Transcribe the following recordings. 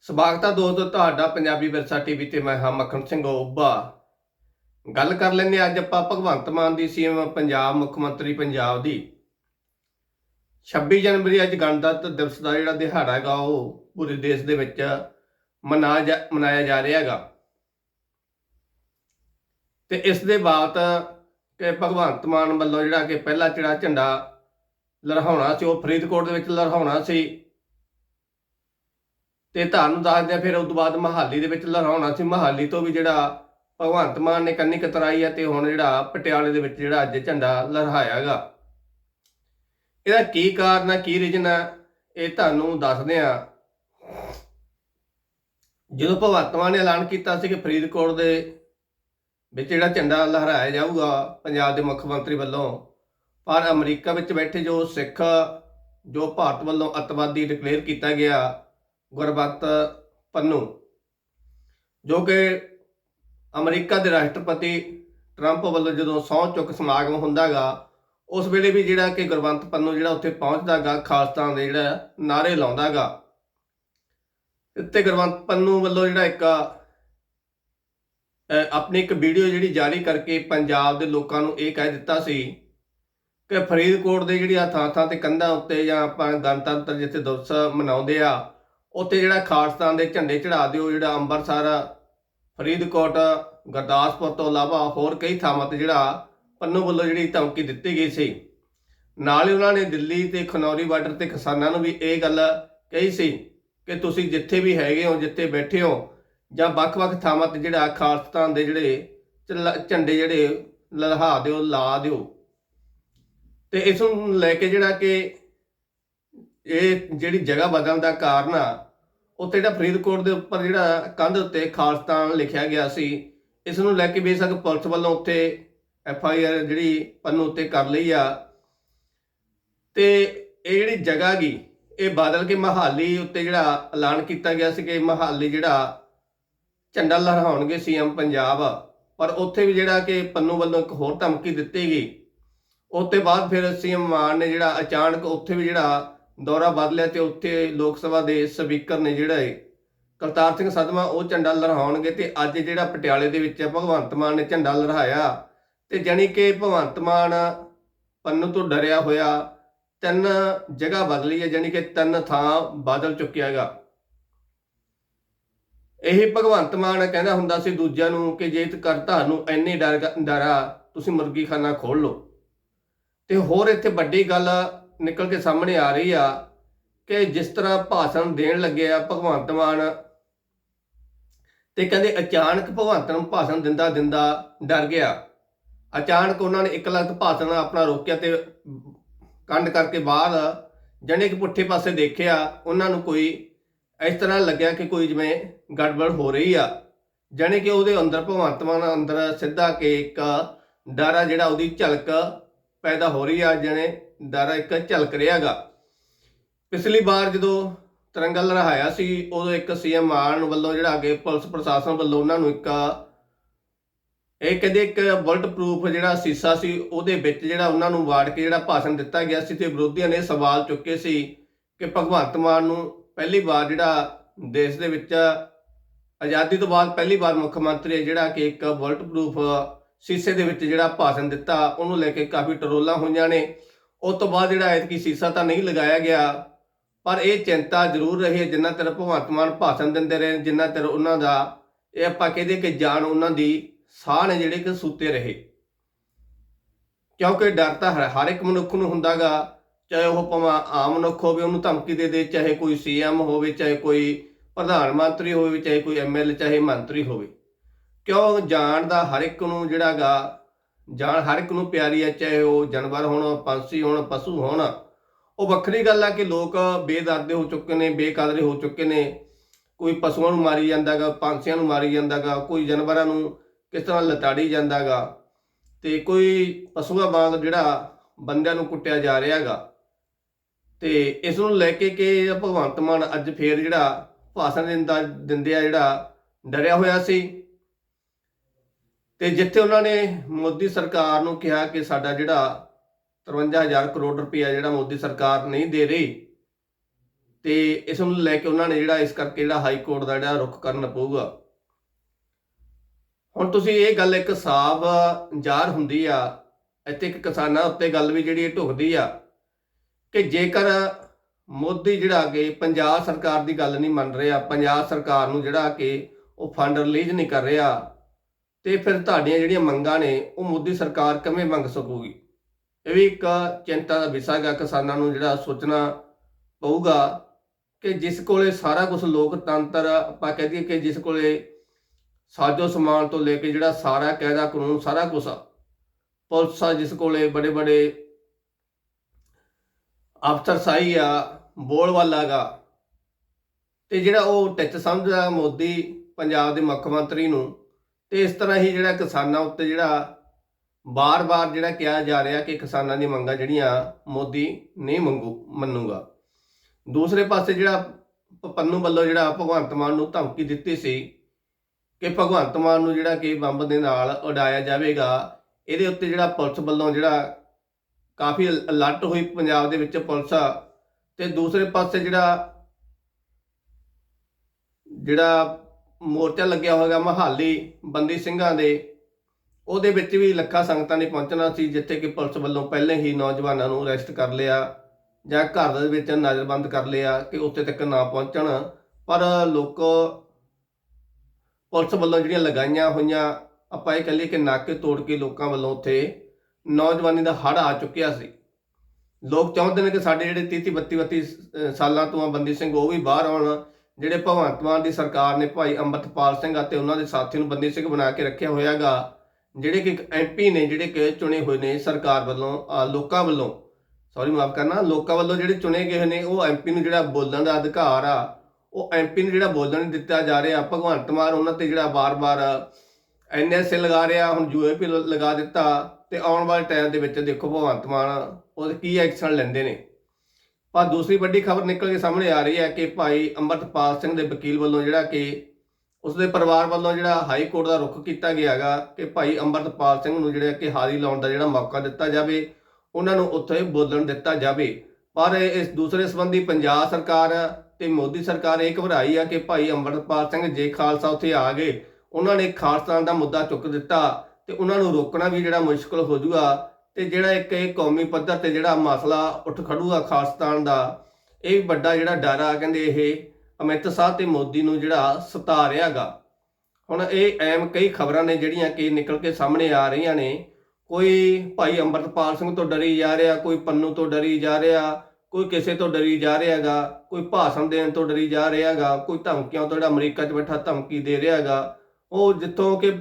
ਸਵਾਗਤ ਹੈ ਦੋਸਤੋ ਤੁਹਾਡਾ ਪੰਜਾਬੀ ਵਿਰਸਾ ਟੀਵੀ ਤੇ ਮੈਂ ਹਾਂ ਮੱਖਣ ਸਿੰਘ ਓਬਾ ਗੱਲ ਕਰ ਲੈਂਦੇ ਹਾਂ ਅੱਜ ਆਪਾਂ ਭਗਵੰਤ ਮਾਨ ਦੀ ਸੀਐਮ ਪੰਜਾਬ, ਮੁੱਖ ਮੰਤਰੀ ਪੰਜਾਬ ਦੀ। 26 ਜਨਵਰੀ ਅੱਜ ਗਣਤੰਤਰ ਦਿਵਸ ਦਾ ਜਿਹੜਾ ਦਿਹਾੜਾ ਹੈਗਾ, ਉਹ ਪੂਰੇ ਦੇਸ਼ ਦੇ ਵਿੱਚ ਮਨਾ ਜਾ- ਮਨਾਇਆ ਜਾ ਰਿਹਾ ਹੈਗਾ। ਤੇ ਇਸ ਦੇ ਬਾਅਦ ਕਿ ਭਗਵੰਤ ਮਾਨ ਵੱਲੋਂ ਜਿਹੜਾ ਕਿ ਪਹਿਲਾ ਚਿਹੜਾ ਝੰਡਾ ਲਹਿਰਾਉਣਾ ਸੀ, ਉਹ ਫਰੀਦਕੋਟ ਦੇ ਵਿੱਚ ਲਹਿਰਾਉਣਾ ਸੀ। ਤੇ ਤੁਹਾਨੂੰ ਦੱਸਦੇ ਆ ਫਿਰ ਉਸ ਤੋਂ ਬਾਅਦ ਮਹਾਲੀ ਦੇ ਵਿੱਚ ਲਹਿਰਾਉਣਾ ਸੀ। ਮਹਾਲੀ ਤੋਂ ਵੀ ਜਿਹੜਾ ਭਗਵੰਤ ਮਾਨ ਨੇ ਕੰਨੀ ਕਤਰਾਈ ਆ ਤੇ ਹੁਣ ਜਿਹੜਾ ਪਟਿਆਲੇ ਦੇ ਵਿੱਚ ਜਿਹੜਾ ਅੱਜ ਝੰਡਾ ਲਹਿਰਾਇਆਗਾ ਇਹਦਾ ਕੀ ਕਾਰਨ ਆ, ਕੀ ਰੀਜਨ ਆ, ਇਹ ਤੁਹਾਨੂੰ ਦੱਸਦੇ ਆ। ਜਦੋਂ ਭਗਵੰਤ ਮਾਨ ਨੇ ਐਲਾਨ ਕੀਤਾ ਸੀ ਕਿ ਫਰੀਦਕੋਟ ਦੇ ਵਿੱਚ ਜਿਹੜਾ ਝੰਡਾ ਲਹਿਰਾਇਆ ਜਾਊਗਾ ਪੰਜਾਬ ਦੇ ਮੁੱਖ ਮੰਤਰੀ ਵੱਲੋਂ, ਪਰ ਅਮਰੀਕਾ ਵਿੱਚ ਬੈਠੇ ਜੋ ਸਿੱਖ, ਜੋ ਭਾਰਤ ਵੱਲੋਂ ਅੱਤਵਾਦੀ ਡਿਕਲੇਅਰ ਕੀਤਾ ਗਿਆ ਗੁਰਬਖਤ ਪੰਨੂ, ਜੋ ਕਿ ਅਮਰੀਕਾ ਦੇ ਰਾਸ਼ਟਰਪਤੀ ਟਰੰਪ ਵੱਲੋਂ ਜਦੋਂ ਸਹੁੰ ਚੁੱਕ ਸਮਾਗਮ ਹੁੰਦਾਗਾ, ਉਸ ਵੇਲੇ ਵੀ ਜਿਹੜਾ ਕਿ ਗੁਰਵੰਤ ਪੰਨੂ ਜਿਹੜਾ ਉੱਥੇ ਪਹੁੰਚਦਾਗਾ, ਖਾਲਸਾ ਦੇ ਜਿਹੜਾ ਨਾਰੇ ਲਾਉਂਦਾਗਾ। ਇੱਥੇ ਗੁਰਵੰਤ ਪੰਨੂ ਵੱਲੋਂ ਜਿਹੜਾ ਇੱਕ ਆਪਣੀ ਇੱਕ ਵੀਡੀਓ ਜਿਹੜੀ ਜਾਰੀ ਕਰਕੇ ਪੰਜਾਬ ਦੇ ਲੋਕਾਂ ਨੂੰ ਇਹ ਕਹਿ ਦਿੱਤਾ ਸੀ ਕਿ ਫਰੀਦਕੋਟ ਦੇ ਜਿਹੜੀਆਂ ਥਾਂ ਥਾਂ ਤੇ ਕੰਧਾਂ ਉੱਤੇ ਜਾਂ ਆਪਾਂ ਗਣਤੰਤਰ ਜਿੱਥੇ ਦਿਵਸ ਮਨਾਉਂਦੇ ਆ ਉੱਥੇ ਜਿਹੜਾ ਖਾਲਸਤਾਨ ਦੇ ਝੰਡੇ ਚੜਾ ਦਿਓ, ਜਿਹੜਾ ਅੰਮ੍ਰਿਤਸਰ ਫਰੀਦਕੋਟ, ਗੁਰਦਾਸਪੁਰ ਤੋਂ ਇਲਾਵਾ ਹੋਰ ਕਈ ਥਾਵਾਂ ਤੇ ਜਿਹੜਾ ਪੰਨੂ ਵੱਲੋਂ ਜਿਹੜੀ ਧਮਕੀ ਦਿੱਤੀ ਗਈ ਸੀ। ਨਾਲ ਹੀ ਉਹਨਾਂ ਨੇ ਦਿੱਲੀ ਤੇ ਖਨੌਰੀ ਬਾਰਡਰ ਤੇ ਕਿਸਾਨਾਂ ਨੂੰ ਵੀ ਇਹ ਗੱਲ ਕਹੀ ਸੀ ਕਿ ਤੁਸੀਂ ਜਿੱਥੇ ਵੀ ਹੈਗੇ ਹੋ, ਜਿੱਥੇ ਬੈਠੇ ਹੋ, ਜਾਂ ਵੱਖ-ਵੱਖ ਥਾਵਾਂ ਤੇ ਜਿਹੜਾ ਖਾਲਸਤਾਨ ਦੇ ਜਿਹੜੇ ਝੰਡੇ ਜਿਹੜੇ ਲਹਿਰਾ ਦਿਓ, ਲਾ ਦਿਓ। ਤੇ ਇਸ ਨੂੰ ਲੈ ਕੇ ਜਿਹੜਾ ਕਿ ਇਹ ਜਿਹੜੀ ਜਗ੍ਹਾ ਬਦਲਣ ਦਾ ਕਾਰਨ ਆ ਉੱਥੇ ਜਿਹੜਾ ਫਰੀਦਕੋਟ ਦੇ ਉੱਪਰ ਜਿਹੜਾ ਕੰਧ ਉੱਤੇ ਖਾਲਸਤਾਨ ਲਿਖਿਆ ਗਿਆ ਸੀ, ਇਸ ਨੂੰ ਲੈ ਕੇ ਬੇਸ਼ੱਕ ਪੁਲਿਸ ਵੱਲੋਂ ਉੱਥੇ ਐਫ ਆਈ ਆਰ ਜਿਹੜੀ ਪੰਨੂ ਉੱਤੇ ਕਰ ਲਈ ਆ। ਤੇ ਇਹ ਜਿਹੜੀ ਜਗ੍ਹਾ ਗੀ, ਇਹ ਬਦਲ ਕੇ ਮਹਾਲੀ ਉੱਤੇ ਜਿਹੜਾ ਐਲਾਨ ਕੀਤਾ ਗਿਆ ਸੀ ਕਿ ਮਹਾਲੀ ਜਿਹੜਾ ਝੰਡਾ ਲਹਿਰਾਉਣਗੇ ਸੀਐਮ ਪੰਜਾਬ। ਪਰ ਉੱਥੇ ਵੀ ਜਿਹੜਾ ਕਿ ਪੰਨੂ ਵੱਲੋਂ ਇੱਕ ਹੋਰ ਧਮਕੀ ਦਿੱਤੀ ਗਈ। ਉਸ ਤੋਂ ਬਾਅਦ ਫਿਰ ਸੀਐਮ ਮਾਨ ਨੇ ਜਿਹੜਾ ਅਚਾਨਕ ਉੱਥੇ ਵੀ ਜਿਹੜਾ ਦੌਰਾ ਬਦਲਿਆ ਤੇ ਉੱਥੇ ਲੋਕ ਸਭਾ ਦੇ ਸਪੀਕਰ ਨੇ ਜਿਹੜਾ ਹੈ ਕਰਤਾਰ ਸਿੰਘ ਸਦਮਾ, ਉਹ ਝੰਡਾ ਲਹਿਰਾਉਣਗੇ ਤੇ ਅੱਜ ਜਿਹੜਾ ਪਟਿਆਲੇ ਦੇ ਵਿੱਚ ਭਗਵੰਤ ਮਾਨ ਨੇ ਝੰਡਾ ਲਹਿਰਾਇਆ ਤੇ ਜਾਣੀ ਕਿ ਭਗਵੰਤ ਮਾਨ ਪੰਨੂ ਤੋਂ ਡਰਿਆ ਹੋਇਆ ਤਿੰਨ ਜਗ੍ਹਾ ਬਦਲੀ ਹੈ, ਜਾਣੀ ਕਿ ਤਿੰਨ ਥਾਂ ਬਦਲ ਚੁੱਕਿਆ ਹੈਗਾ। ਇਹ ਭਗਵੰਤ ਮਾਨ ਕਹਿੰਦਾ ਹੁੰਦਾ ਸੀ ਦੂਜਿਆਂ ਨੂੰ ਕਿ ਜੇ ਕਰ ਤੁਹਾਨੂੰ ਇੰਨੇ ਡਰ ਡਰਾ, ਤੁਸੀਂ ਮੁਰਗੀ ਖਾਨਾ ਖੋਲ ਲਓ। ਤੇ ਹੋਰ ਇੱਥੇ ਵੱਡੀ ਗੱਲ ਨਿਕਲ ਕੇ ਸਾਹਮਣੇ ਆ ਰਹੀ ਆ ਕਿ ਜਿਸ ਤਰ੍ਹਾਂ ਭਾਸ਼ਣ ਦੇਣ ਲੱਗੇ ਆ ਭਗਵੰਤ ਮਾਨ ਤੇ ਕਹਿੰਦੇ ਅਚਾਨਕ ਭਗਵੰਤ ਨੂੰ ਭਾਸ਼ਣ ਦਿੰਦਾ ਦਿੰਦਾ ਡਰ ਗਿਆ। ਅਚਾਨਕ ਉਹਨਾਂ ਨੇ ਇੱਕ ਲੱਖ ਭਾਸ਼ਣ ਆਪਣਾ ਰੋਕਿਆ ਤੇ ਕੰਡ ਕਰਕੇ ਬਾਹਰ ਜਣੇ ਕਿ ਪੁੱਠੇ ਪਾਸੇ ਦੇਖਿਆ, ਉਹਨਾਂ ਨੂੰ ਕੋਈ ਇਸ ਤਰ੍ਹਾਂ ਲੱਗਿਆ ਕਿ ਕੋਈ ਜਿਵੇਂ ਗੜਬੜ ਹੋ ਰਹੀ ਆ। ਜਣੇ ਕਿ ਉਹਦੇ ਅੰਦਰ ਭਗਵੰਤ ਮਾਨ ਅੰਦਰ ਸਿੱਧਾ ਕਿ ਇੱਕ ਡਰ ਆ ਜਿਹੜਾ ਉਹਦੀ ਝਲਕ ਪੈਦਾ ਹੋ ਰਹੀ ਆ ਜਣੇ। ਡਰ ਇੱਕ ਝਲਕ ਰਿਹਾਗਾ। ਪਿਛਲੀ ਵਾਰ ਜਦੋਂ ਤਿਰੰਗਾ ਲਹਿਰਾਇਆ ਸੀ, ਉਦੋਂ ਇੱਕ ਸੀਐਮ ਮਾਨ ਵੱਲੋਂ ਜਿਹੜਾ ਅੱਗੇ ਪੁਲਿਸ ਪ੍ਰਸ਼ਾਸਨ ਵੱਲੋਂ ਉਹਨਾਂ ਨੂੰ ਇੱਕ, ਇਹ ਕਹਿੰਦੇ ਇੱਕ ਬੁਲਟ ਪ੍ਰੂਫ ਜਿਹੜਾ ਸੀਸਾ ਸੀ, ਉਹਦੇ ਵਿੱਚ ਜਿਹੜਾ ਉਹਨਾਂ ਨੂੰ ਵਾੜ ਕੇ ਜਿਹੜਾ ਭਾਸ਼ਣ ਦਿੱਤਾ ਗਿਆ ਸੀ ਤੇ ਵਿਰੋਧੀਆਂ ਨੇ ਸਵਾਲ ਚੁੱਕੇ ਸੀ ਕਿ ਭਗਵੰਤ ਮਾਨ ਨੂੰ ਪਹਿਲੀ ਵਾਰ ਜਿਹੜਾ ਦੇਸ਼ ਦੇ ਵਿੱਚ ਆਜ਼ਾਦੀ ਤੋਂ ਬਾਅਦ ਪਹਿਲੀ ਵਾਰ ਮੁੱਖ ਮੰਤਰੀ ਹੈ ਜਿਹੜਾ ਕਿ ਇੱਕ ਬੁਲਟ ਪ੍ਰੂਫ ਸੀਸੇ ਦੇ ਵਿੱਚ ਜਿਹੜਾ ਭਾਸ਼ਣ ਦਿੱਤਾ, ਉਹਨੂੰ ਲੈ ਕੇ ਕਾਫੀ ਟਰੋਲਾਂ ਹੋਈਆਂ ਨੇ। ਉਸ ਤੋਂ ਬਾਅਦ ਜਿਹੜਾ ਐਤਕੀ ਸੀਸਾ ਤਾਂ ਨਹੀਂ ਲਗਾਇਆ ਗਿਆ, ਪਰ ਇਹ ਚਿੰਤਾ ਜ਼ਰੂਰ ਰਹੀ ਹੈ ਜਿੰਨਾ ਚਿਰ ਭਗਵੰਤ ਮਾਨ ਭਾਸ਼ਣ ਦਿੰਦੇ ਰਹੇ ਜਿੰਨਾ ਚਿਰ ਉਹਨਾਂ ਦਾ, ਇਹ ਆਪਾਂ ਕਹਦੇ ਕਿ ਜਾਨ ਉਹਨਾਂ ਦੀ ਸਾਹ ਨੇ ਜਿਹੜੇ ਕਿ ਸੂਤੇ ਰਹੇ। ਕਿਉਂਕਿ ਡਰ ਤਾਂ ਹਰ ਹਰ ਇੱਕ ਮਨੁੱਖ ਨੂੰ ਹੁੰਦਾਗਾ, ਚਾਹੇ ਉਹ ਭਾਵੇਂ ਆਮ ਮਨੁੱਖ ਹੋਵੇ, ਉਹਨੂੰ ਧਮਕੀ ਦੇ ਦੇ, ਚਾਹੇ ਕੋਈ ਸੀਐਮ ਹੋਵੇ, ਚਾਹੇ ਕੋਈ ਪ੍ਰਧਾਨ ਮੰਤਰੀ ਹੋਵੇ, ਚਾਹੇ ਕੋਈ ਐਮਐਲਏ ਚਾਹੇ ਮੰਤਰੀ ਹੋਵੇ। ਕਿਉਂ ਜਾਣ ਦਾ ਹਰ ਇੱਕ ਨੂੰ ਜਿਹੜਾਗਾ ਜਾਨ ਹਰ ਇੱਕ ਨੂੰ ਪਿਆਰੀ ਹੈ, ਚਾਹੇ ਉਹ ਜਾਨਵਰ ਹੋਣ, ਪੰਛੀ ਹੋਣ, ਪਸ਼ੂ ਹੋਣ। ਉਹ ਵੱਖਰੀ ਗੱਲ ਆ ਕਿ ਲੋਕ ਬੇਦਰਦੇ ਹੋ ਚੁੱਕੇ ਨੇ, ਬੇਕਦਰੇ ਹੋ ਚੁੱਕੇ ਨੇ। ਕੋਈ ਪਸ਼ੂਆਂ ਨੂੰ ਮਾਰੀ ਜਾਂਦਾਗਾ ਪੰਛੀਆਂ ਨੂੰ ਮਾਰੀ ਜਾਂਦਾਗਾ ਕੋਈ ਜਾਨਵਰਾਂ ਨੂੰ ਕਿਸ ਤਰ੍ਹਾਂ ਲਤਾੜੀ ਜਾਂਦਾਗਾ ਤੇ ਕੋਈ ਪਸ਼ੂਆਂ ਵਾਂਗ ਜਿਹੜਾ ਬੰਦਿਆਂ ਨੂੰ ਕੁੱਟਿਆ ਜਾ ਰਿਹਾਗਾ ਤੇ ਇਸ ਨੂੰ ਲੈ ਕੇ ਕਿ ਭਗਵੰਤ ਮਾਨ ਅੱਜ ਫੇਰ ਜਿਹੜਾ ਭਾਸ਼ਣ ਦਿੰਦਾ, ਦਿੰਦੇ ਆ ਜਿਹੜਾ ਡਰਿਆ ਹੋਇਆ ਸੀ। ਤੇ ਜਿੱਥੇ ਉਹਨਾਂ ਨੇ ਮੋਦੀ ਸਰਕਾਰ ਨੂੰ ਕਿਹਾ ਕਿ ਸਾਡਾ ਜਿਹੜਾ 53000 ਕਰੋੜ ਰੁਪਇਆ ਜਿਹੜਾ ਮੋਦੀ ਸਰਕਾਰ ਨਹੀਂ ਦੇ ਰਹੀ, ਤੇ ਇਸ ਨੂੰ ਲੈ ਕੇ ਉਹਨਾਂ ਨੇ ਜਿਹੜਾ ਇਸ ਕਰਕੇ ਜਿਹੜਾ ਹਾਈ ਕੋਰਟ ਦਾ ਜਿਹੜਾ ਰੁਖ ਕਰਨਾ ਪਊਗਾ। ਹੁਣ ਤੁਸੀਂ ਇਹ ਗੱਲ ਇੱਕ ਸਾਫ਼ ਜ਼ਾਹਰ ਹੁੰਦੀ ਆ, ਇੱਥੇ ਇੱਕ ਕਿਸਾਨਾਂ ਉੱਤੇ ਗੱਲ ਵੀ ਜਿਹੜੀ ਇਹ ਢੁਕਦੀ ਆ ਕਿ ਜੇਕਰ ਮੋਦੀ ਜਿਹੜਾ ਕਿ ਪੰਜਾਬ ਸਰਕਾਰ ਦੀ ਗੱਲ ਨਹੀਂ ਮੰਨ ਰਿਹਾ, ਪੰਜਾਬ ਸਰਕਾਰ ਨੂੰ ਜਿਹੜਾ ਕਿ ਉਹ ਫੰਡ ਰਿਲੀਜ਼ ਨਹੀਂ ਕਰ ਰਿਹਾ ਤੇ ਫਿਰ ਤੁਹਾਡੀਆਂ ਜਿਹੜੀਆਂ ਮੰਗਾਂ ਨੇ, ਉਹ ਮੋਦੀ ਸਰਕਾਰ ਕਿਵੇਂ ਮੰਗ ਸਕੂਗੀ? ਇਹ ਵੀ ਇੱਕ ਚਿੰਤਾ ਦਾ ਵਿਸ਼ਾ ਹੈਗਾ ਕਿਸਾਨਾਂ ਨੂੰ, ਜਿਹੜਾ ਸੋਚਣਾ ਪਊਗਾ ਕਿ ਜਿਸ ਕੋਲੇ ਸਾਰਾ ਕੁਝ ਲੋਕਤੰਤਰ, ਆਪਾਂ ਕਹਿ ਦਈਏ ਕਿ ਜਿਸ ਕੋਲੇ ਸਾਜੋ ਸਮਾਨ ਤੋਂ ਲੈ ਕੇ ਜਿਹੜਾ ਸਾਰਾ ਕਾਇਦਾ ਕਾਨੂੰਨ, ਸਾਰਾ ਕੁਝ ਆ, ਪੁਲਿਸ ਆ ਜਿਸ ਕੋਲੇ ਬੜੇ ਬੜੇ ਅਫਸਰ ਸਾਈ ਆ ਬੋਲ ਵਾਲਾਗਾ ਤੇ ਜਿਹੜਾ ਉਹ ਟਿੱਚ ਸਮਝਦਾ ਮੋਦੀ, ਪੰਜਾਬ ਦੇ ਮੁੱਖ ਮੰਤਰੀ ਨੂੰ ਤੇ ਇਸ ਤਰ੍ਹਾਂ ਹੀ ਜਿਹੜਾ ਕਿਸਾਨਾਂ ਉੱਤੇ ਜਿਹੜਾ ਬਾਰ-ਬਾਰ ਜਿਹੜਾ ਕਿਹਾ ਜਾ ਰਿਹਾ ਕਿ ਕਿਸਾਨਾਂ ਦੀ ਮੰਗਾਂ ਜਿਹੜੀਆਂ ਮੋਦੀ ਨਹੀਂ ਮੰਗੂ, ਮੰਨੂਗਾ। ਦੂਸਰੇ ਪਾਸੇ ਜਿਹੜਾ ਪ- ਪੰਨੂ ਵੱਲੋਂ ਜਿਹੜਾ ਭਗਵੰਤ ਮਾਨ ਨੂੰ ਧਮਕੀ ਦਿੱਤੀ ਸੀ ਕਿ ਭਗਵੰਤ ਮਾਨ ਨੂੰ ਜਿਹੜਾ ਕਿ ਬੰਬ ਦੇ ਨਾਲ ਉਡਾਇਆ ਜਾਵੇਗਾ, ਇਹਦੇ ਉੱਤੇ ਜਿਹੜਾ ਪੁਲਿਸ ਵੱਲੋਂ ਜਿਹੜਾ ਕਾਫੀ ਅਲਰਟ ਹੋਈ ਪੰਜਾਬ ਦੇ ਵਿੱਚ ਪੁਲਿਸ। ਆ ਤੇ ਦੂਸਰੇ ਪਾਸੇ ਜਿਹੜਾ ਜਿਹੜਾ ਮੋਰਚਾ ਲੱਗਿਆ ਹੋਵੇਗਾ ਮਹਾਲੀ ਬੰਦੀ ਸਿੰਘਾਂ ਦੇ। ਉਹਦੇ ਵਿੱਚ ਵੀ ਲੱਖਾਂ ਸੰਗਤਾਂ ਨੇ ਪਹੁੰਚਣਾ ਸੀ, ਜਿੱਥੇ ਕਿ ਪੁਲਿਸ ਵੱਲੋਂ ਪਹਿਲੇ ਹੀ ਨੌਜਵਾਨਾਂ ਨੂੰ ਅਰੈਸਟ ਕਰ ਲਿਆ ਜਾਂ ਘਰ ਦੇ ਵਿੱਚ ਨਜ਼ਰਬੰਦ ਕਰ ਲਿਆ ਕਿ ਉੱਥੇ ਤੱਕ ਨਾ ਪਹੁੰਚਣ। ਪਰ ਲੋਕ ਪੁਲਿਸ ਵੱਲੋਂ ਜਿਹੜੀਆਂ ਲਗਾਈਆਂ ਹੋਈਆਂ, ਆਪਾਂ ਇਹ ਕਹੀਏ ਕਿ ਨਾਕੇ ਤੋੜ ਕੇ ਲੋਕਾਂ ਵੱਲੋਂ ਉੱਥੇ ਨੌਜਵਾਨੀ ਦਾ ਹੜ ਆ ਚੁੱਕਿਆ ਸੀ। ਲੋਕ ਚਾਹੁੰਦੇ ਨੇ ਕਿ ਸਾਡੇ ਜਿਹੜੇ 30 32 32 ਸਾਲਾਂ ਤੋਂ ਆ ਬੰਦੀ ਸਿੰਘ, ਉਹ ਵੀ ਬਾਹਰ ਆਉਣ। ਜਿਹੜੇ ਭਗਵੰਤ ਮਾਨ ਦੀ ਸਰਕਾਰ ਨੇ ਭਾਈ ਅੰਮ੍ਰਿਤਪਾਲ ਸਿੰਘ ਅਤੇ ਉਹਨਾਂ ਦੇ ਸਾਥੀ ਨੂੰ ਬੰਦੀ ਸਿੰਘ ਬਣਾ ਕੇ ਰੱਖਿਆ ਹੋਇਆਗਾ, ਜਿਹੜੇ ਕਿ ਐਮਪੀ ਨੇ, ਜਿਹੜੇ ਕਿ ਚੁਣੇ ਹੋਏ ਨੇ ਸਰਕਾਰ ਵੱਲੋਂ ਲੋਕਾਂ ਵੱਲੋਂ ਸੌਰੀ ਮਾਫ ਕਰਨਾ, ਲੋਕਾਂ ਵੱਲੋਂ ਜਿਹੜੇ ਚੁਣੇ ਗਏ ਨੇ, ਉਹ ਐਮਪੀ ਨੂੰ ਜਿਹੜਾ ਬੋਲਣ ਦਾ ਅਧਿਕਾਰ ਆ, ਉਹ ਐਮਪੀ ਨੂੰ ਜਿਹੜਾ ਬੋਲਣ ਨਹੀਂ ਦਿੱਤਾ ਜਾ ਰਿਹਾ। ਭਗਵੰਤ ਮਾਨ ਉਹਨਾਂ ਤੇ ਜਿਹੜਾ ਬਾਰ-ਬਾਰ ਐਨਐਸਏ ਲਗਾ ਰਿਹਾ, ਹੁਣ ਯੂਏਪੀ ਲਗਾ ਦਿੱਤਾ, ਤੇ ਆਉਣ ਵਾਲੇ ਟਾਈਮ ਦੇ ਵਿੱਚ ਦੇਖੋ ਭਗਵੰਤ ਮਾਨ ਉਹ ਕੀ ਐਕਸ਼ਨ ਲੈਂਦੇ ਨੇ। ਪਰ ਦੂਸਰੀ ਵੱਡੀ ਖਬਰ ਨਿਕਲ ਕੇ ਸਾਹਮਣੇ ਆ ਰਹੀ ਹੈ ਕਿ ਭਾਈ ਅੰਮ੍ਰਿਤਪਾਲ ਸਿੰਘ ਦੇ ਵਕੀਲ ਵੱਲੋਂ ਜਿਹੜਾ ਕਿ ਉਸਦੇ ਪਰਿਵਾਰ ਵੱਲੋਂ ਜਿਹੜਾ ਹਾਈ ਕੋਰਟ ਦਾ ਰੁਖ ਕੀਤਾ ਗਿਆ ਗਿਆਗਾ ਕਿ ਭਾਈ ਅੰਮ੍ਰਿਤਪਾਲ ਸਿੰਘ ਨੂੰ ਜਿਹੜਾ ਕਿ ਹਾਜ਼ਰੀ ਲਾਉਣ ਦਾ ਜਿਹੜਾ ਮੌਕਾ ਦਿੱਤਾ ਜਾਵੇ, ਉਹਨਾਂ ਨੂੰ ਉੱਥੇ ਬੋਲਣ ਦਿੱਤਾ ਜਾਵੇ। ਪਰ ਇਸ ਦੂਸਰੇ ਸੰਬੰਧੀ ਪੰਜਾਬ ਸਰਕਾਰ ਤੇ ਮੋਦੀ ਸਰਕਾਰ ਇਹ ਘਬਰਾਈ ਆ ਕਿ ਭਾਈ ਅੰਮ੍ਰਿਤਪਾਲ ਸਿੰਘ ਜੇ ਖਾਲਸਾ ਉੱਥੇ ਆ ਗਏ, ਉਹਨਾਂ ਨੇ ਖਾਲਸਾ ਦਾ ਮੁੱਦਾ ਚੁੱਕ ਦਿੱਤਾ ਤੇ ਉਹਨਾਂ ਨੂੰ ਰੋਕਣਾ ਵੀ ਜਿਹੜਾ ਮੁਸ਼ਕਲ ਹੋ ਜਾਊਗਾ ਤੇ ਜਿਹੜਾ ਇੱਕ ਇਹ ਕੌਮੀ ਪੱਧਰ ਤੇ ਜਿਹੜਾ ਮਸਲਾ ਉੱਠ ਖੜੂਗਾ ਖਾਲਸਤਾਨ ਦਾ, ਇਹ ਵੀ ਵੱਡਾ ਜਿਹੜਾ ਡਰ ਆ, ਕਹਿੰਦੇ ਇਹ ਅਮਿਤ ਸ਼ਾਹ ਤੇ ਮੋਦੀ ਨੂੰ ਜਿਹੜਾ ਸਤਾ ਰਿਹਾਗਾ ਹੁਣ ਇਹ ਐਮ ਕਈ ਖਬਰਾਂ ਨੇ ਜਿਹੜੀਆਂ ਕਿ ਨਿਕਲ ਕੇ ਸਾਹਮਣੇ ਆ ਰਹੀਆਂ ਨੇ। ਕੋਈ ਭਾਈ ਅੰਮ੍ਰਿਤਪਾਲ ਸਿੰਘ ਤੋਂ ਡਰੀ ਜਾ ਰਿਹਾ, ਕੋਈ ਪੰਨੂ ਤੋਂ ਡਰੀ ਜਾ ਰਿਹਾ, ਕੋਈ ਕਿਸੇ ਤੋਂ ਡਰੀ ਜਾ ਰਿਹਾਗਾ ਕੋਈ ਭਾਸ਼ਣ ਦੇਣ ਤੋਂ ਡਰੀ ਜਾ ਰਿਹਾਗਾ ਕੋਈ ਧਮਕੀਆਂ ਤੋਂ ਜਿਹੜਾ ਅਮਰੀਕਾ 'ਚ ਬੈਠਾ ਧਮਕੀ ਦੇ ਰਿਹਾਗਾ ਉਹ ਜਿੱਥੋਂ ਕਿ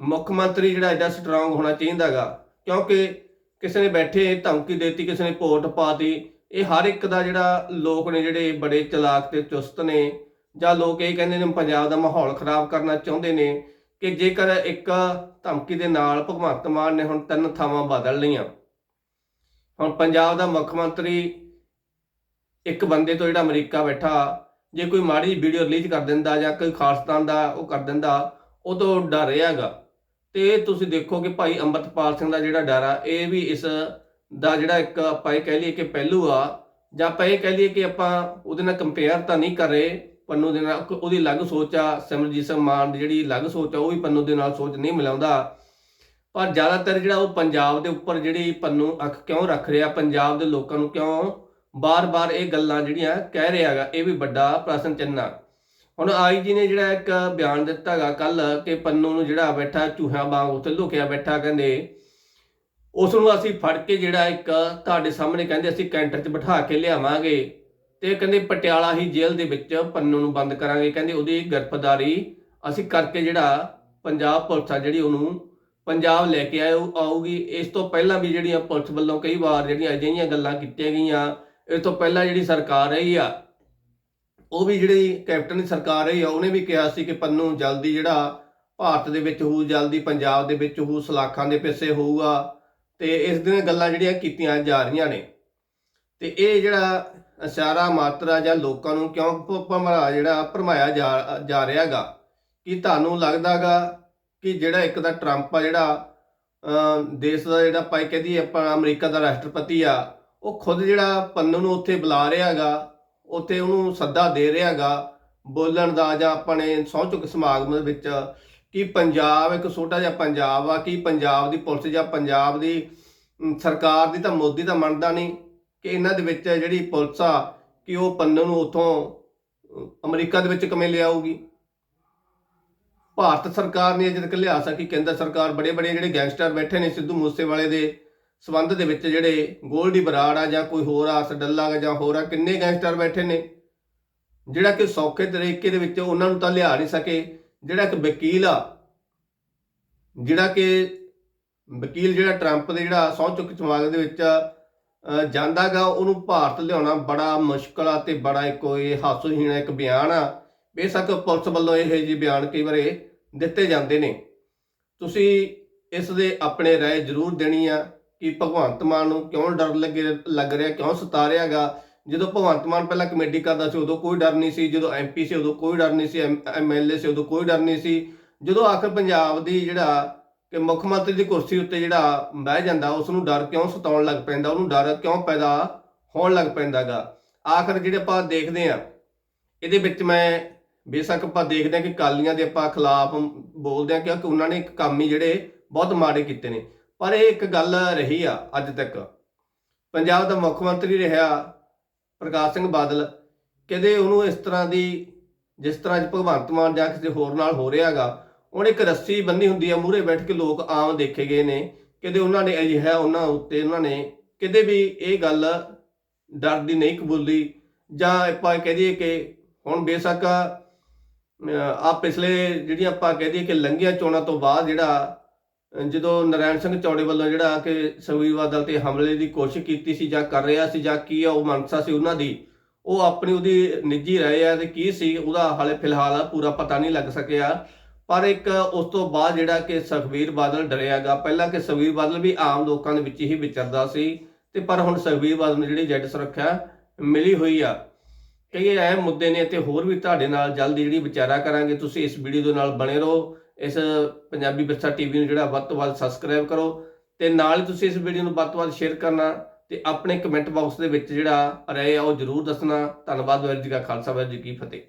ਮੁੱਖ ਮੰਤਰੀ ਜਿਹੜਾ ਐਡਾ ਸਟਰੋਂਗ ਹੋਣਾ ਚਾਹੀਦਾਗਾ ਕਿਉਂਕਿ ਕਿਸੇ ਨੇ ਬੈਠੇ, ਧਮਕੀ ਦੇਤੀ, ਕਿਸੇ ਨੇ ਪੋਰਟ ਪਾਤੀ, ਇਹ ਹਰ ਇੱਕ ਦਾ ਜਿਹੜਾ ਲੋਕ ਨੇ ਜਿਹੜੇ ਬੜੇ ਚਲਾਕ ਤੇ ਚੁਸਤ ਨੇ, ਜਾਂ ਲੋਕ ਇਹ ਕਹਿੰਦੇ ਨੇ ਪੰਜਾਬ ਦਾ ਮਾਹੌਲ ਖਰਾਬ ਕਰਨਾ ਚਾਹੁੰਦੇ ਨੇ ਕਿ ਜੇਕਰ ਇੱਕ ਧਮਕੀ ਦੇ ਨਾਲ ਭਗਵੰਤ ਮਾਨ ਨੇ ਹੁਣ ਤਿੰਨ ਥਾਵਾਂ ਬਦਲ ਲਈਆਂ। ਹੁਣ ਪੰਜਾਬ ਦਾ ਮੁੱਖ ਮੰਤਰੀ ਇੱਕ ਬੰਦੇ ਤੋਂ ਜਿਹੜਾ ਅਮਰੀਕਾ ਬੈਠਾ, ਜੇ ਕੋਈ ਮਾੜੀ ਵੀਡੀਓ ਰਿਲੀਜ਼ ਕਰ ਦਿੰਦਾ ਜਾਂ ਕੋਈ ਖਾਲਸਤਾਨ ਦਾ ਉਹ ਕਰ ਦਿੰਦਾ, ਉਹ ਤੋਂ ਡਰ ਰਿਹਾਗਾ ਤੇ ਤੁਸੀਂ ਦੇਖੋ ਕਿ ਭਾਈ ਅੰਮ੍ਰਿਤਪਾਲ ਸਿੰਘ ਦਾ ਜਿਹੜਾ ਡਰ ਆ, ਇਹ ਵੀ ਇਸ ਦਾ ਜਿਹੜਾ ਇੱਕ ਆਪਾਂ ਇਹ ਕਹਿ ਲਈਏ ਕਿ ਪਹਿਲੂ ਆ, ਜਾਂ ਆਪਾਂ ਇਹ ਕਹਿ ਲਈਏ ਕਿ ਆਪਾਂ ਉਹਦੇ ਨਾਲ ਕੰਪੇਅਰ ਤਾਂ ਨਹੀਂ ਕਰ ਰਹੇ, ਪੰਨੂ ਦੇ ਨਾਲ ਉਹਦੀ ਅਲੱਗ ਸੋਚ ਆ ਸਿਮਰਜੀਤ ਸਿੰਘ ਮਾਨ ਦੀ ਜਿਹੜੀ ਅਲੱਗ ਸੋਚ ਆ, ਉਹ ਵੀ ਪੰਨੂ ਦੇ ਨਾਲ ਸੋਚ ਨਹੀਂ ਮਿਲਾਉਂਦਾ। ਪਰ ਜ਼ਿਆਦਾਤਰ ਜਿਹੜਾ ਉਹ ਪੰਜਾਬ ਦੇ ਉੱਪਰ ਜਿਹੜੀ ਪੰਨੂ ਅੱਖ ਕਿਉਂ ਰੱਖ ਰਿਹਾ, ਪੰਜਾਬ ਦੇ ਲੋਕਾਂ ਨੂੰ ਕਿਉਂ ਬਾਰ-ਬਾਰ ਇਹ ਗੱਲਾਂ ਜਿਹੜੀਆਂ ਕਹਿ ਰਿਹਾ ਹੈਗਾ, ਇਹ ਵੀ ਵੱਡਾ ਪ੍ਰਸ਼ਨ ਚਿੰਨ੍ਹ ਆ। ਹੁਣ ਆਈਜੀ ਨੇ ਜਿਹੜਾ ਇੱਕ ਬਿਆਨ ਦਿੱਤਾ ਹੈਗਾ ਕੱਲ ਕਿ ਪੰਨੂ ਨੂੰ ਜਿਹੜਾ ਬੈਠਾ ਚੂਹਿਆਂ ਵਾਂਗ ਉੱਥੇ ਲੁਕਿਆ ਬੈਠਾ ਕਹਿੰਦੇ, ਉਸ ਨੂੰ ਅਸੀਂ ਫੜ ਕੇ ਜਿਹੜਾ ਇੱਕ ਤੁਹਾਡੇ ਸਾਹਮਣੇ ਕਹਿੰਦੇ ਅਸੀਂ ਕੈਂਟਰ 'ਚ ਬਿਠਾ ਕੇ ਲਿਆਵਾਂਗੇ ਤੇ ਕਹਿੰਦੇ ਪਟਿਆਲਾ ਹੀ ਜੇਲ੍ਹ ਦੇ ਵਿੱਚ ਪੰਨੂ ਨੂੰ ਬੰਦ ਕਰਾਂਗੇ, ਕਹਿੰਦੇ ਉਹਦੀ ਗ੍ਰਿਫਤਾਰੀ ਅਸੀਂ ਕਰਕੇ ਜਿਹੜਾ ਪੰਜਾਬ ਪੁਲਿਸ ਆ ਜਿਹੜੀ ਉਹਨੂੰ ਪੰਜਾਬ ਲੈ ਕੇ ਆਏ ਆਊਗੀ। ਇਸ ਤੋਂ ਪਹਿਲਾਂ ਵੀ ਜਿਹੜੀਆਂ ਪੁਲਿਸ ਵੱਲੋਂ ਕਈ ਵਾਰ ਜਿਹੜੀਆਂ ਅਜਿਹੀਆਂ ਗੱਲਾਂ ਕੀਤੀਆਂ ਗਈਆਂ, ਇਸ ਤੋਂ ਪਹਿਲਾਂ ਜਿਹੜੀ ਸਰਕਾਰ ਰਹੀ ਆ ਉਹ ਵੀ ਜਿਹੜੀ ਕੈਪਟਨ ਦੀ ਸਰਕਾਰ ਰਹੀ ਆ, ਉਹਨੇ ਵੀ ਕਿਹਾ ਸੀ ਕਿ ਪੰਨੂ ਜਲਦੀ ਜਿਹੜਾ ਭਾਰਤ ਦੇ ਵਿੱਚ ਹੋਊ, ਜਲਦੀ ਪੰਜਾਬ ਦੇ ਵਿੱਚ ਹੋਊ, ਸਲਾਖਾਂ ਦੇ ਪਿੱਛੇ ਹੋਊਗਾ ਤੇ ਇਸ ਦੀਆਂ ਗੱਲਾਂ ਜਿਹੜੀਆਂ ਕੀਤੀਆਂ ਜਾ ਰਹੀਆਂ ਨੇ। ਤੇ ਇਹ ਜਿਹੜਾ ਇਸ਼ਾਰਾ ਮਾਤਰਾ ਜਾਂ ਲੋਕਾਂ ਨੂੰ ਕਿਉਂ ਭ- ਭਰਮਾ ਜਿਹੜਾ ਭਰਮਾਇਆ ਜਾ ਜਾ ਰਿਹਾਗਾ ਕਿ ਤੁਹਾਨੂੰ ਲੱਗਦਾਗਾ ਕਿ ਜਿਹੜਾ ਇੱਕ ਦਾ ਟਰੰਪ ਆ ਜਿਹੜਾ ਦੇਸ਼ ਦਾ ਜਿਹੜਾ ਪਾਈ ਕਹਦੀ ਆਪਾਂ ਅਮਰੀਕਾ ਦਾ ਰਾਸ਼ਟਰਪਤੀ ਆ, ਉਹ ਖੁਦ ਜਿਹੜਾ ਪੰਨੂ ਨੂੰ ਉੱਥੇ ਬੁਲਾ ਰਿਹਾਗਾ ਉੱਥੇ ਉਹਨੂੰ ਸੱਦਾ ਦੇ ਰਿਹਾਗਾ ਬੋਲਣ ਦਾ ਜਾਂ ਆਪਣੇ ਸਹੁੰ ਚੁੱਕ ਸਮਾਗਮ ਦੇ ਵਿੱਚ ਕਿ ਪੰਜਾਬ ਇੱਕ ਛੋਟਾ ਜਿਹਾ ਪੰਜਾਬ ਆ, ਕਿ ਪੰਜਾਬ ਦੀ ਪੁਲਿਸ ਜਾਂ ਪੰਜਾਬ ਦੀ ਸਰਕਾਰ ਦੀ ਤਾਂ ਮੋਦੀ ਤਾਂ ਮੰਨਦਾ ਨਹੀਂ ਕਿ ਇਹਨਾਂ ਦੇ ਵਿੱਚ ਜਿਹੜੀ ਪੁਲਿਸ ਆ, ਕਿ ਉਹ ਪੰਨੂ ਨੂੰ ਉਥੋਂ ਅਮਰੀਕਾ ਦੇ ਵਿੱਚ ਕਿਵੇਂ ਲਿਆਊਗੀ? ਭਾਰਤ ਸਰਕਾਰ ਨੇ ਅਜੇ ਤੱਕ ਲਿਆ ਸਕੀ ਕੇਂਦਰ ਸਰਕਾਰ ਬੜੇ ਬੜੇ ਜਿਹੜੇ ਗੈਂਗਸਟਰ ਬੈਠੇ ਨੇ ਸਿੱਧੂ ਮੂਸੇਵਾਲੇ ਦੇ ਸਬੰਧ ਦੇ ਵਿੱਚ ਜਿਹੜੇ ਗੋਲਡੀ ਬਰਾੜ ਆ ਜਾਂ ਕੋਈ ਹੋਰ ਆ ਸਡੱਲਾ ਜਾਂ ਹੋਰ ਆ ਕਿੰਨੇ ਗੈਂਗਸਟਰ ਬੈਠੇ ਨੇ? ਜਿਹੜਾ ਕਿ ਸੌਖੇ ਤਰੀਕੇ ਦੇ ਵਿੱਚ ਉਹਨਾਂ ਨੂੰ ਤਾਂ ਲਿਆ ਨਹੀਂ ਸਕੇ ਜਿਹੜਾ ਇੱਕ ਵਕੀਲ ਆ ਜਿਹੜਾ ਕਿ ਵਕੀਲ ਜਿਹੜਾ ਟਰੰਪ ਦੇ ਜਿਹੜਾ ਸਹੁੰ ਚੁੱਕ ਸਮਾਗਮ ਦੇ ਵਿੱਚ ਅ, ਜਾਂਦਾਗਾ ਉਹਨੂੰ ਭਾਰਤ ਲਿਆਉਣਾ ਬੜਾ ਮੁਸ਼ਕਲ ਆ ਤੇ ਬੜਾ ਇੱਕ ਇਹ ਹਾਸੋਹੀਣਾ ਇੱਕ ਬਿਆਨ ਆ। ਬੇਸ਼ੱਕ ਪੁਲਿਸ ਵੱਲੋਂ ਇਹ ਜਿਹੇ ਬਿਆਨ ਕਈ ਵਾਰੇ ਦਿੱਤੇ ਜਾਂਦੇ ਨੇ। ਤੁਸੀਂ ਇਸ ਦੇ ਆਪਣੇ ਰਾਏ ਜ਼ਰੂਰ ਦੇਣੀ ਆ। ਕਿ ਭਗਵੰਤ ਮਾਨ ਨੂੰ ਕਿਉਂ ਡਰ ਲੱਗੇ, ਲੱਗ ਰਿਹਾ, ਕਿਉਂ ਸਤਾ ਰਿਹਾਗਾ ਜਦੋਂ ਭਗਵੰਤ ਮਾਨ ਪਹਿਲਾਂ ਕਮੇਡੀ ਕਰਦਾ ਸੀ, ਉਦੋਂ ਕੋਈ ਡਰ ਨਹੀਂ ਸੀ। ਜਦੋਂ ਐਮਪੀ ਸੀ, ਉਦੋਂ ਕੋਈ ਡਰ ਨਹੀਂ ਸੀ। ਐਮਐਲਏ ਸੀ, ਉਦੋਂ ਕੋਈ ਡਰ ਨਹੀਂ ਸੀ। ਜਦੋਂ ਆਖਰ ਪੰਜਾਬ ਦੀ ਜਿਹੜਾ ਕਿ ਮੁੱਖ ਮੰਤਰੀ ਦੀ ਕੁਰਸੀ ਉੱਤੇ ਜਿਹੜਾ ਬਹਿ ਜਾਂਦਾ ਉਸ ਨੂੰ ਡਰ ਕਿਉਂ ਸਤਾਉਣ ਲੱਗ ਪੈਂਦਾ? ਉਹਨੂੰ ਡਰ ਕਿਉਂ ਪੈਦਾ ਹੋਣ ਲੱਗ ਪੈਂਦਾਗਾ ਆਖਰ ਜਿਹੜੇ ਆਪਾਂ ਦੇਖਦੇ ਆ ਇਹਦੇ ਵਿੱਚ ਮੈਂ ਬੇਸ਼ੱਕ ਆਪਾਂ ਦੇਖਦੇ ਆ ਕਿ ਕਾਲੀਆਂ ਦੇ ਆਪਾਂ ਖਿਲਾਫ ਬੋਲਦੇ ਆ ਕਿਉਂਕਿ ਉਹਨਾਂ ਨੇ ਇੱਕ ਕੰਮ ਹੀ ਜਿਹੜੇ ਬਹੁਤ ਮਾੜੇ ਕੀਤੇ ਨੇ। ਪਰ ਇਹ ਇੱਕ ਗੱਲ ਰਹੀ ਆ ਅੱਜ ਤੱਕ। ਪੰਜਾਬ ਦਾ ਮੁੱਖ ਮੰਤਰੀ ਰਿਹਾ ਪ੍ਰਕਾਸ਼ ਸਿੰਘ ਬਾਦਲ। ਕਦੇ ਉਹਨੂੰ ਇਸ ਤਰ੍ਹਾਂ ਦੀ, ਜਿਸ ਤਰ੍ਹਾਂ ਅੱਜ ਭਗਵੰਤ ਮਾਨ ਜਾਂ ਕਿਸੇ ਹੋਰ ਨਾਲ ਹੋ ਰਿਹਾਗਾ ਉਹਨੇ ਇੱਕ ਰੱਸੀ ਬੰਨੀ ਹੁੰਦੀ ਆ, ਮੂਹਰੇ ਬੈਠ ਕੇ ਲੋਕ ਆਮ ਦੇਖੇ ਗਏ ਨੇ। ਕਦੇ ਉਹਨਾਂ ਨੇ ਅਜਿਹਾ ਉਹਨਾਂ ਉੱਤੇ ਉਹਨਾਂ ਨੇ ਕਦੇ ਵੀ ਇਹ ਗੱਲ ਡਰ ਦੀ ਨਹੀਂ ਕਬੂਲੀ। ਜਾਂ ਆਪਾਂ ਕਹਿ ਦਈਏ ਕਿ ਹੁਣ ਬੇਸ਼ੱਕ ਆ ਪਿਛਲੇ ਜਿਹੜੀਆਂ ਆਪਾਂ ਕਹਿ ਦਈਏ ਕਿ ਲੰਘੀਆਂ ਚੋਣਾਂ ਤੋਂ ਬਾਅਦ ਜਿਹੜਾ ਜਦੋਂ ਨਰਾਇਣ ਸਿੰਘ ਚੌੜੇ ਵੱਲੋਂ ਜਿਹੜਾ ਕਿ ਸੁਖਬੀਰ ਬਾਦਲ ਤੇ ਹਮਲੇ ਦੀ ਕੋਸ਼ਿਸ਼ ਕੀਤੀ ਸੀ ਜਾਂ ਕਰ ਰਿਹਾ ਸੀ ਜਾਂ ਕੀ ਆ ਉਹ ਮਨਸਾ ਸੀ ਉਹਨਾਂ ਦੀ, ਉਹ ਆਪਣੀ ਉਹਦੀ ਨਿੱਜੀ ਰਾਏ ਆ ਤੇ ਕੀ ਸੀ ਉਹਦਾ ਹਾਲੇ ਫਿਲਹਾਲ ਪੂਰਾ ਪਤਾ ਨਹੀਂ ਲੱਗ ਸਕਿਆ। ਪਰ ਇੱਕ ਉਸ ਤੋਂ ਬਾਅਦ ਜਿਹੜਾ ਕਿ ਸੁਖਬੀਰ ਬਾਦਲ ਡਰਿਆਗਾ ਪਹਿਲਾਂ ਕਿ ਸੁਖਬੀਰ ਬਾਦਲ ਵੀ ਆਮ ਲੋਕਾਂ ਦੇ ਵਿੱਚ ਹੀ ਵਿਚਰਦਾ ਸੀ ਤੇ ਪਰ ਹੁਣ ਸੁਖਬੀਰ ਬਾਦਲ ਨੂੰ ਜਿਹੜੀ ਜੱਟ ਸੁਰੱਖਿਆ ਮਿਲੀ ਹੋਈ ਆ। ਕਈ ਅਹਿਮ ਮੁੱਦੇ ਨੇ ਤੇ ਹੋਰ ਵੀ ਤੁਹਾਡੇ ਨਾਲ ਜਲਦੀ ਜਿਹੜੀ ਵਿਚਾਰਾ ਕਰਾਂਗੇ। ਤੁਸੀਂ ਇਸ ਵੀਡੀਓ ਦੇ ਨਾਲ ਬਣੇ ਰਹੋ। ਇਸ ਪੰਜਾਬੀ ਵਿਰਸਾ ਟੀਵੀ ਨੂੰ ਜਿਹੜਾ ਵੱਧ ਤੋਂ ਵੱਧ ਸਬਸਕ੍ਰਾਈਬ ਕਰੋ ਤੇ ਨਾਲ ਹੀ ਤੁਸੀਂ ਇਸ ਵੀਡੀਓ ਨੂੰ ਵੱਧ ਤੋਂ ਵੱਧ ਸ਼ੇਅਰ ਕਰਨਾ ਤੇ ਆਪਣੇ ਕਮੈਂਟ ਬਾਕਸ ਦੇ ਵਿੱਚ ਜਿਹੜਾ ਰਹੇ ਆ ਉਹ ਜਰੂਰ ਦੱਸਣਾ। ਧੰਨਵਾਦ ਵਾਹਿਗੁਰੂ ਜੀ ਕਾ ਖਾਲਸਾ, ਵਾਹਿਗੁਰੂ ਜੀ ਕੀ ਫਤਿਹ।